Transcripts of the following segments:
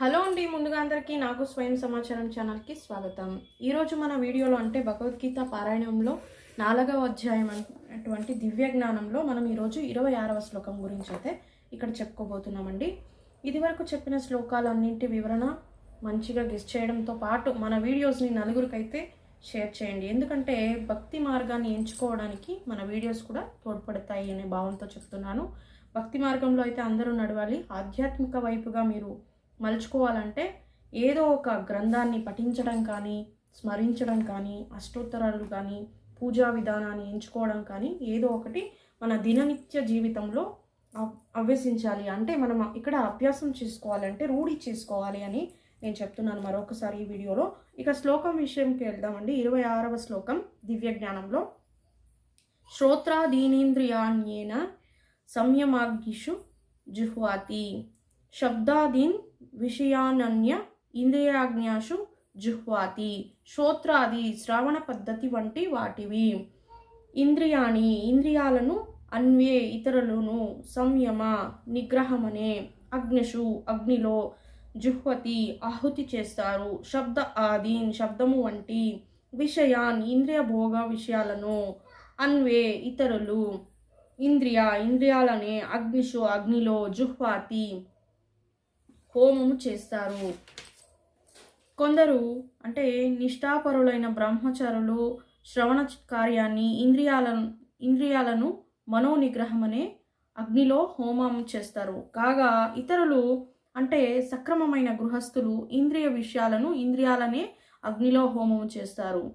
Hello అండి ముందుగా అందరికీ నాకు స్వయం సమాచారం ఛానల్కి స్వాగతం. ఈరోజు మన వీడియోలో అంటే భగవద్గీత పారాయణంలో నాలుగవ అధ్యాయం అటువంటి దివ్య జ్ఞానంలో మనం ఈరోజు ఇరవై ఆరవ శ్లోకం గురించి అయితే ఇక్కడ చెప్పుకోబోతున్నామండి. ఇదివరకు చెప్పిన శ్లోకాలన్నింటి వివరణ మంచిగా గెస్ట్ చేయడంతో పాటు మన వీడియోస్ని నలుగురికైతే షేర్ చేయండి. ఎందుకంటే భక్తి మార్గాన్ని ఎంచుకోవడానికి మన వీడియోస్ కూడా తోడ్పడతాయి అనే భావంతో చెప్తున్నాను. భక్తి మార్గంలో అయితే అందరూ నడవాలి. ఆధ్యాత్మిక వైపుగా మీరు మలుచుకోవాలంటే ఏదో ఒక గ్రంథాన్ని పఠించడం కానీ స్మరించడం కానీ అష్టోత్తరాలు కానీ పూజా విధానాన్ని ఎంచుకోవడం కానీ ఏదో ఒకటి మన దిననిత్య జీవితంలో అభ్యసించాలి అంటే మనం ఇక్కడ అభ్యాసం చేసుకోవాలంటే రూఢి చేసుకోవాలి అని నేను చెప్తున్నాను మరొకసారి ఈ వీడియోలో. ఇక శ్లోకం విషయంకి వెళ్దామండి. ఇరవై ఆరవ శ్లోకం దివ్య జ్ఞానంలో. శ్రోత్రాదీనేంద్రియాణ్యేన సంయమాగ్నిషు జుహ్వాతి శబ్దాదీన్ విషయానన్య ఇంద్రియాజ్ఞాసు జుహ్వాతి శ్రోత్రాది శ్రవణ పద్ధతి వంటి వాటివి. ఇంద్రియాని ఇంద్రియాలను అన్వే ఇతరులను సంయమ నిగ్రహమనే అగ్నిషు అగ్నిలో జుహ్వతి ఆహుతి చేస్తారు. శబ్ద ఆదీన్ శబ్దము వంటి విషయాన్ ఇంద్రియ భోగ విషయాలను అన్వే ఇతరులు. ఇంద్రియ ఇంద్రియాలనే అగ్నిషు అగ్నిలో జుహ్వాతి హోమము చేస్తారు. కొందరు అంటే నిష్ఠాపరులైన బ్రహ్మచారులు శ్రవణ కార్యాన్ని ఇంద్రియాలను ఇంద్రియాలను మనోనిగ్రహం అనే అగ్నిలో హోమం చేస్తారు. కాగా ఇతరులు అంటే సక్రమమైన గృహస్థులు ఇంద్రియ విషయాలను ఇంద్రియాలనే అగ్నిలో హోమం చేస్తారు.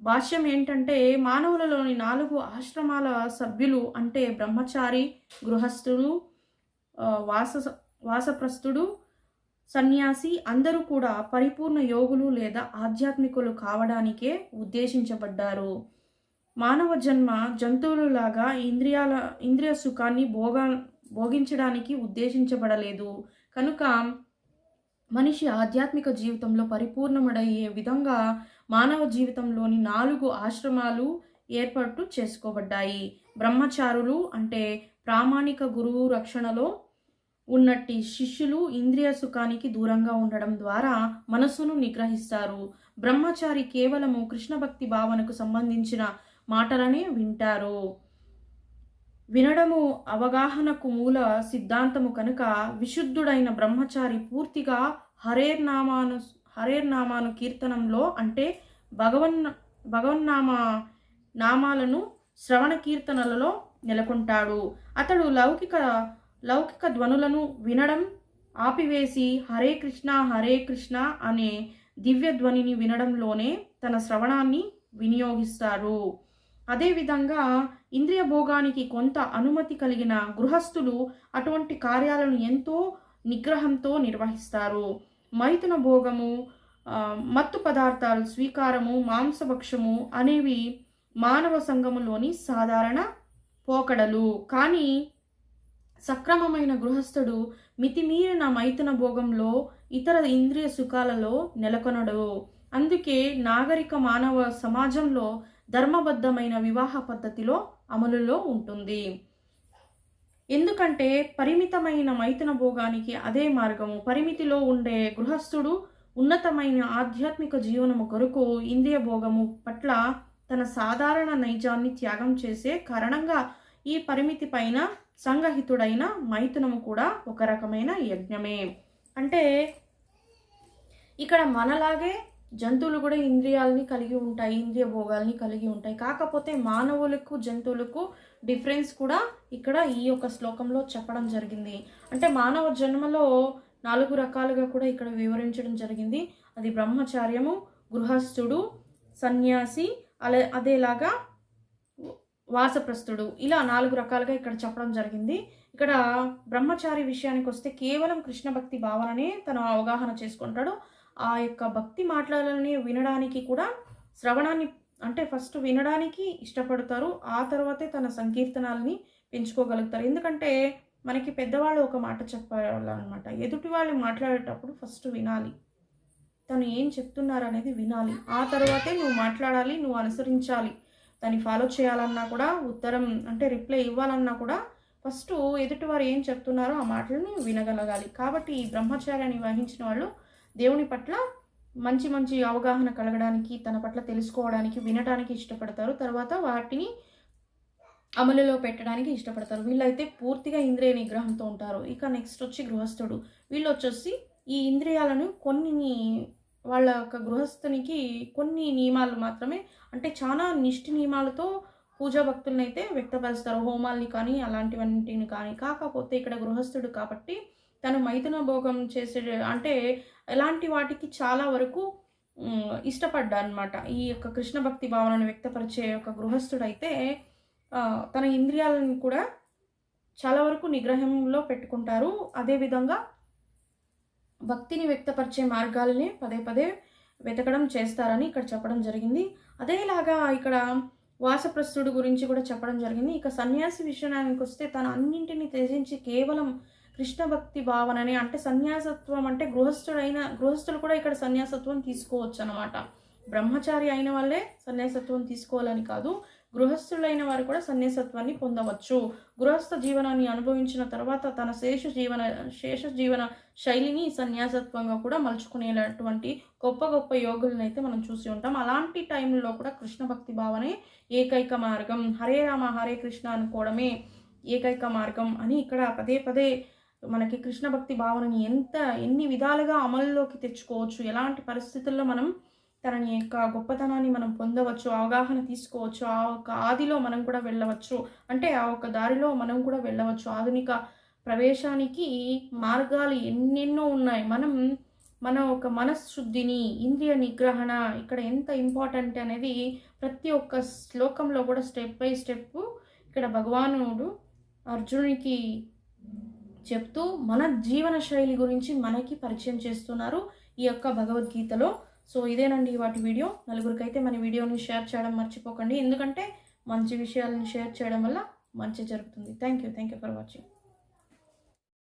భాష్యం ఏంటంటే మానవులలోని నాలుగు ఆశ్రమాల సభ్యులు అంటే బ్రహ్మచారి గృహస్థులు వాస వాసప్రస్థుడు సన్యాసి అందరూ కూడా పరిపూర్ణ యోగులు లేదా ఆధ్యాత్మికులు కావడానికే ఉద్దేశించబడ్డారు. మానవ జన్మ జంతువులలాగా ఇంద్రియాల ఇంద్రియ సుఖాన్ని భోగ భోగించడానికి ఉద్దేశించబడలేదు. కనుక మనిషి ఆధ్యాత్మిక జీవితంలో పరిపూర్ణమడయ్యే విధంగా మానవ జీవితంలోని నాలుగు ఆశ్రమాలు ఏర్పాటు చేసుకోబడ్డాయి. బ్రహ్మచారులు అంటే ప్రామాణిక గురువు రక్షణలో ఉన్నట్టి శిష్యులు ఇంద్రియ సుఖానికి దూరంగా ఉండడం ద్వారా మనస్సును నిగ్రహిస్తారు. బ్రహ్మచారి కేవలము కృష్ణ భక్తి భావనకు సంబంధించిన మాటలనే వింటారు. వినడము అవగాహనకు మూల సిద్ధాంతము కనుక విశుద్ధుడైన బ్రహ్మచారి పూర్తిగా హరేర్నామాను హరేర్నామాను కీర్తనంలో అంటే భగవన్ భగవన్నామ నామాలను శ్రవణ కీర్తనలలో నెలకొంటాడు. అతడు లౌకిక లౌకిక ధ్వనులను వినడం ఆపివేసి హరే కృష్ణ హరే కృష్ణ అనే దివ్య ధ్వనిని వినడంలోనే తన శ్రవణాన్ని వినియోగిస్తారు. అదేవిధంగా ఇంద్రియ భోగానికి కొంత అనుమతి కలిగిన గృహస్థులు అటువంటి కార్యాలను ఎంతో నిగ్రహంతో నిర్వహిస్తారు. మైథున భోగము మత్తు పదార్థాలు స్వీకారము మాంసభక్షము అనేవి మానవ సంఘములోని సాధారణ పోకడలు. కానీ సక్రమమైన గృహస్థుడు మితిమీరిన మైథున భోగంలో ఇతర ఇంద్రియ సుఖాలలో నెలకొనడు. అందుకే నాగరిక మానవ సమాజంలో ధర్మబద్ధమైన వివాహ పద్ధతిలో అమలులో ఉంటుంది. ఎందుకంటే పరిమితమైన మైథున భోగానికి అదే మార్గము. పరిమితిలో ఉండే గృహస్థుడు ఉన్నతమైన ఆధ్యాత్మిక జీవనము కొరకు ఇంద్రియ భోగము పట్ల తన సాధారణ నైజాన్ని త్యాగం చేసే కారణంగా ఈ పరిమితి పైన సంగహితుడైన మైథునము కూడా ఒక రకమైన యజ్ఞమే. అంటే ఇక్కడ మనలాగే జంతువులు కూడా ఇంద్రియాలని కలిగి ఉంటాయి ఇంద్రియ భోగాల్ని కలిగి ఉంటాయి. కాకపోతే మానవులకు జంతువులకు డిఫరెన్స్ కూడా ఇక్కడ ఈ యొక్క శ్లోకంలో చెప్పడం జరిగింది. అంటే మానవ జన్మలో నాలుగు రకాలుగా కూడా ఇక్కడ వివరించడం జరిగింది. అది బ్రహ్మచార్యము గృహస్థుడు సన్యాసి అలా అదేలాగా వాసప్రస్థుడు. ఇలా నాలుగు రకాలుగా ఇక్కడ చెప్పడం జరిగింది. ఇక్కడ బ్రహ్మచారి విషయానికి వస్తే కేవలం కృష్ణ భక్తి భావననే తను అవగాహన చేసుకుంటాడు. ఆ యొక్క భక్తి మాట్లాడాలని వినడానికి కూడా శ్రవణాన్ని అంటే ఫస్ట్ వినడానికి ఇష్టపడతారు. ఆ తర్వాతే తన సంకీర్తనాలని పెంచుకోగలుగుతారు. ఎందుకంటే మనకి పెద్దవాళ్ళు ఒక మాట చెప్పాలన్నమాట. ఎదుటి వాళ్ళు మాట్లాడేటప్పుడు ఫస్ట్ వినాలి. తను ఏం చెప్తున్నారు అనేది వినాలి. ఆ తర్వాతే నువ్వు మాట్లాడాలి నువ్వు అనుసరించాలి. దాన్ని ఫాలో చేయాలన్నా కూడా ఉత్తరం అంటే రిప్లై ఇవ్వాలన్నా కూడా ఫస్ట్ ఎదుటివారు ఏం చెప్తున్నారో ఆ మాటలను వినగలగాలి. కాబట్టి ఈ బ్రహ్మచార్యాన్ని వహించిన వాళ్ళు దేవుని పట్ల మంచి మంచి అవగాహన కలగడానికి తన పట్ల తెలుసుకోవడానికి వినడానికి ఇష్టపడతారు. తర్వాత వాటిని అమలులో పెట్టడానికి ఇష్టపడతారు. వీళ్ళైతే పూర్తిగా ఇంద్రియ నిగ్రహంతో ఉంటారు. ఇక నెక్స్ట్ వచ్చి గృహస్థుడు. వీళ్ళు వచ్చేసి ఈ ఇంద్రియాలను కొన్ని వాళ్ళ యొక్క గృహస్థునికి కొన్ని నియమాలు మాత్రమే అంటే చాలా నిష్ఠ నియమాలతో పూజా భక్తులను అయితే వ్యక్తపరుస్తారు. హోమాల్ని కానీ అలాంటివన్నిటిని కానీ. కాకపోతే ఇక్కడ గృహస్థుడు కాబట్టి తను మైథున భోగం చేసే అంటే ఎలాంటి వాటికి చాలా వరకు ఇష్టపడ్డా అనమాట ఈ యొక్క కృష్ణ భక్తి భావనను వ్యక్తపరిచే ఒక గృహస్థుడైతే తన ఇంద్రియాలను కూడా చాలా వరకు నిగ్రహంలో పెట్టుకుంటారు. అదేవిధంగా భక్తిని వ్యక్తపరిచే మార్గాలని పదే పదే వెతకడం చేస్తారని ఇక్కడ చెప్పడం జరిగింది. అదేలాగా ఇక్కడ వాసప్రస్థుడు గురించి కూడా చెప్పడం జరిగింది. ఇక సన్యాసి విషయానికి వస్తే తన అన్నింటిని త్యజించి కేవలం కృష్ణ భక్తి భావనని అంటే సన్యాసత్వం అంటే గృహస్థుడైన గృహస్థులు కూడా ఇక్కడ సన్యాసత్వం తీసుకోవచ్చు అనమాట బ్రహ్మచారి అయిన వాళ్ళే సన్యాసత్వం తీసుకోవాలని కాదు. గృహస్థులైన వారు కూడా సన్యాసత్వాన్ని పొందవచ్చు. గృహస్థ జీవనాన్ని అనుభవించిన తర్వాత తన శేష జీవన శేష జీవన శైలిని సన్యాసత్వంగా కూడా మలుచుకునేటువంటి గొప్ప గొప్ప యోగులను అయితే మనం చూసి ఉంటాం. అలాంటి టైంలో కూడా కృష్ణ భక్తి భావనే ఏకైక మార్గం. హరే రామ హరే కృష్ణ అనుకోవడమే ఏకైక మార్గం అని ఇక్కడ పదే పదే మనకి కృష్ణ భక్తి భావనని ఎంత ఎన్ని విధాలుగా అమల్లోకి తెచ్చుకోవచ్చు ఎలాంటి పరిస్థితుల్లో మనం తనని యొక్క గొప్పతనాన్ని మనం పొందవచ్చు అవగాహన తీసుకోవచ్చు ఆ ఒక ఆదిలో మనం కూడా వెళ్ళవచ్చు. అంటే ఆ ఒక దారిలో మనం కూడా వెళ్ళవచ్చు. ఆధునిక ప్రవేశానికి మార్గాలు ఎన్నెన్నో ఉన్నాయి. మనం మన ఒక మనశ్శుద్ధిని ఇంద్రియ నిగ్రహణ ఇక్కడ ఎంత ఇంపార్టెంట్ అనేది ప్రతి ఒక్క శ్లోకంలో కూడా స్టెప్ బై స్టెప్ ఇక్కడ భగవానుడు అర్జునునికి చెప్తూ మన జీవన శైలి గురించి మనకి పరిచయం చేస్తున్నారు ఈ యొక్క భగవద్గీతలో. సో ఇదేనండి వాటి వీడియో. నలుగురికైతే మన వీడియోని షేర్ చేయడం మర్చిపోకండి. ఎందుకంటే మంచి విషయాలను షేర్ చేయడం వల్ల మంచి జరుగుతుంది. Thank you thank you for watching.